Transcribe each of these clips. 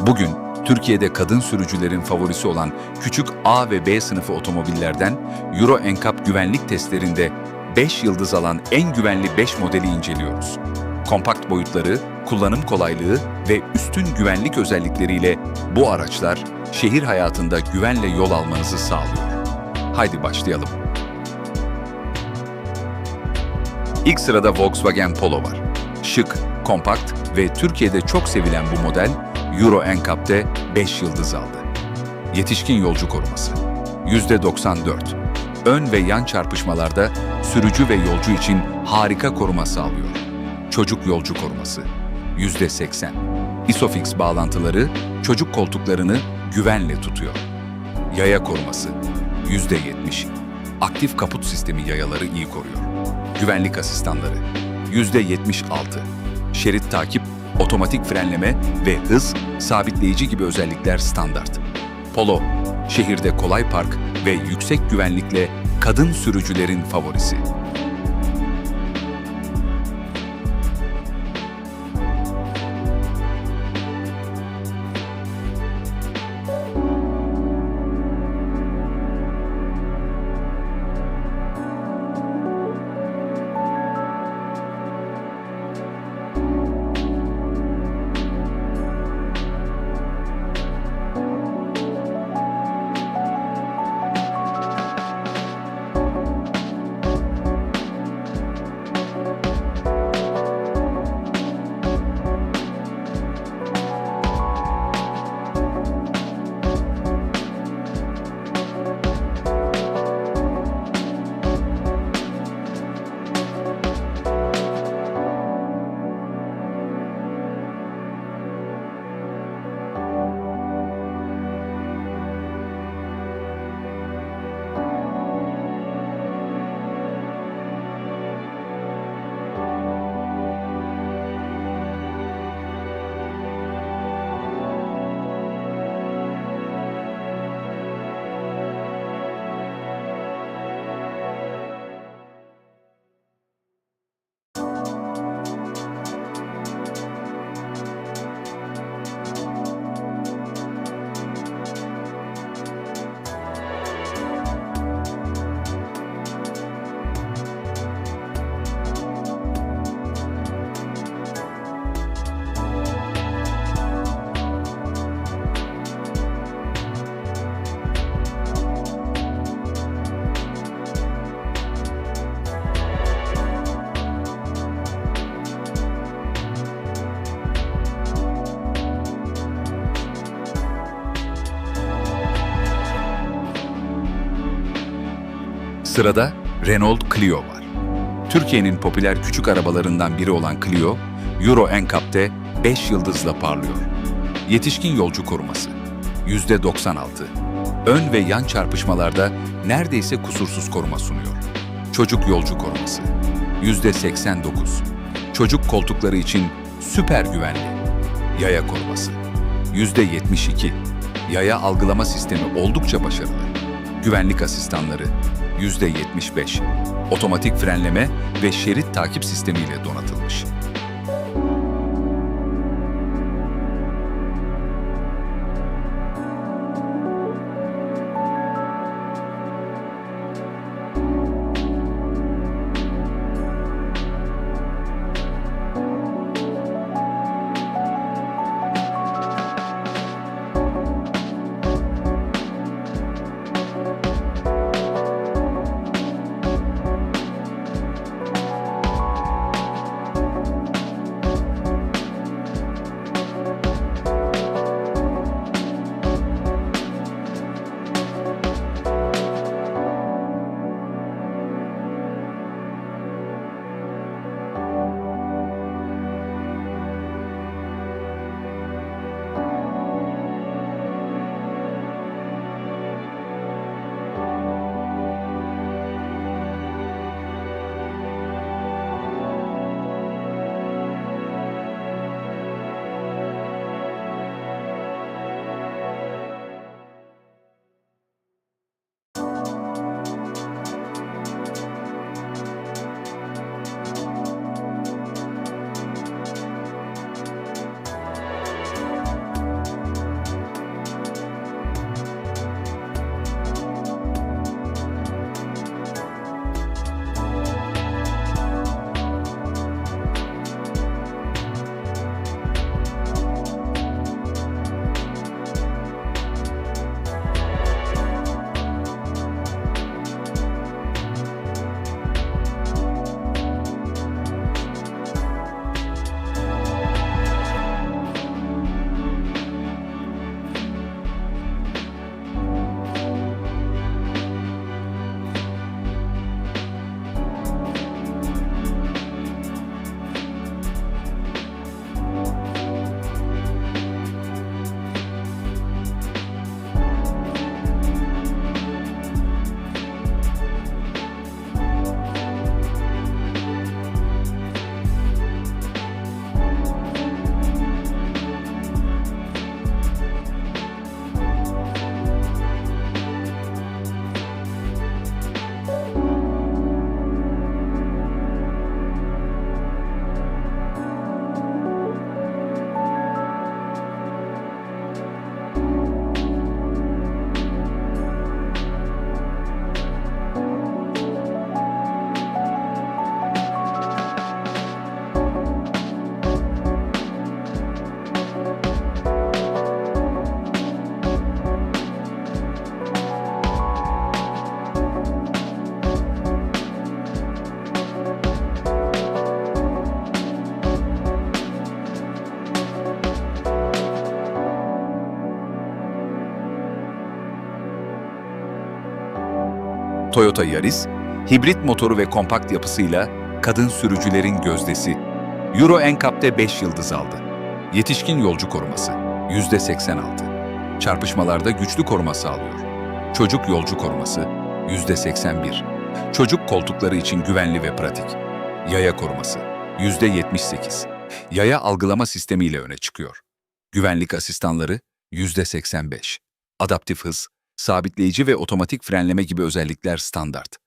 Bugün Türkiye'de kadın sürücülerin favorisi olan küçük A ve B sınıfı otomobillerden Euro NCAP güvenlik testlerinde 5 yıldız alan en güvenli 5 modeli inceliyoruz. Kompakt boyutları, kullanım kolaylığı ve üstün güvenlik özellikleriyle bu araçlar şehir hayatında güvenle yol almanızı sağlıyor. Haydi başlayalım. İlk sırada Volkswagen Polo var. Şık, kompakt ve Türkiye'de çok sevilen bu model Euro NCAP'te 5 yıldız aldı. Yetişkin yolcu koruması %94. Ön ve yan çarpışmalarda sürücü ve yolcu için harika koruma sağlıyor. Çocuk yolcu koruması %80. Isofix bağlantıları çocuk koltuklarını güvenle tutuyor. Yaya koruması %70. Aktif kaput sistemi yayaları iyi koruyor. Güvenlik asistanları %76. Şerit takip, otomatik frenleme ve hız sabitleyici gibi özellikler standart. Polo, şehirde kolay park ve yüksek güvenlikle kadın sürücülerin favorisi. Sırada Renault Clio var. Türkiye'nin popüler küçük arabalarından biri olan Clio, Euro NCAP'te 5 yıldızla parlıyor. Yetişkin yolcu koruması %96. Ön ve yan çarpışmalarda neredeyse kusursuz koruma sunuyor. Çocuk yolcu koruması %89. Çocuk koltukları için süper güvenli. Yaya koruması %72. Yaya algılama sistemi oldukça başarılı. Güvenlik asistanları %75. Otomatik frenleme ve şerit takip sistemiyle donatılmış. Toyota Yaris, hibrit motoru ve kompakt yapısıyla kadın sürücülerin gözdesi. Euro NCAP'te 5 yıldız aldı. Yetişkin yolcu koruması %86. Çarpışmalarda güçlü koruma sağlıyor. Çocuk yolcu koruması %81. Çocuk koltukları için güvenli ve pratik. Yaya koruması %78. Yaya algılama sistemiyle öne çıkıyor. Güvenlik asistanları %85. Adaptif hız, sabitleyici ve otomatik frenleme gibi özellikler standart.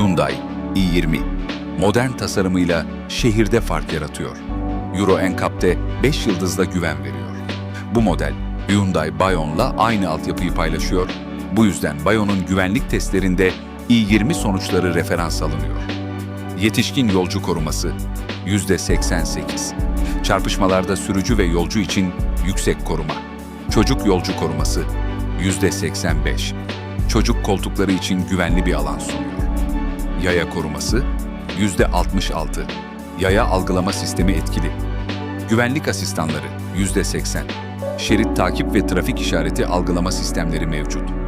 Hyundai i20 modern tasarımıyla şehirde fark yaratıyor. Euro NCAP'te 5 yıldızla güven veriyor. Bu model Hyundai Bayon'la aynı altyapıyı paylaşıyor. Bu yüzden Bayon'un güvenlik testlerinde i20 sonuçları referans alınıyor. Yetişkin yolcu koruması %88. Çarpışmalarda sürücü ve yolcu için yüksek koruma. Çocuk yolcu koruması %85. Çocuk koltukları için güvenli bir alan sunuyor. Yaya koruması %66. Yaya algılama sistemi etkili. Güvenlik asistanları %80. Şerit takip ve trafik işareti algılama sistemleri mevcut.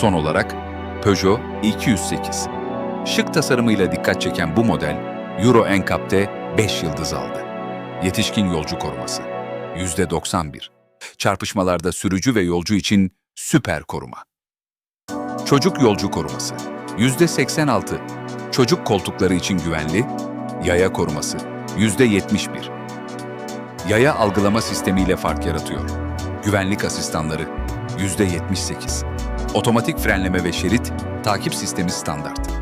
Son olarak Peugeot 208. Şık tasarımıyla dikkat çeken bu model Euro NCAP'te 5 yıldız aldı. Yetişkin yolcu koruması %91. Çarpışmalarda sürücü ve yolcu için süper koruma. Çocuk yolcu koruması %86. Çocuk koltukları için güvenli, yaya koruması %71. Yaya algılama sistemiyle fark yaratıyor. Güvenlik asistanları %78. Otomatik frenleme ve şerit takip sistemi standart.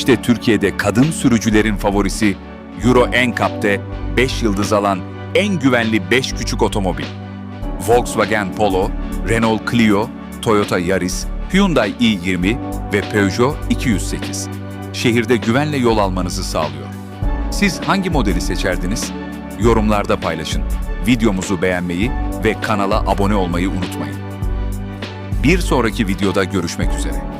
İşte Türkiye'de kadın sürücülerin favorisi Euro NCAP'te 5 yıldız alan en güvenli 5 küçük otomobil. Volkswagen Polo, Renault Clio, Toyota Yaris, Hyundai i20 ve Peugeot 208. Şehirde güvenle yol almanızı sağlıyor. Siz hangi modeli seçerdiniz? Yorumlarda paylaşın. Videomuzu beğenmeyi ve kanala abone olmayı unutmayın. Bir sonraki videoda görüşmek üzere.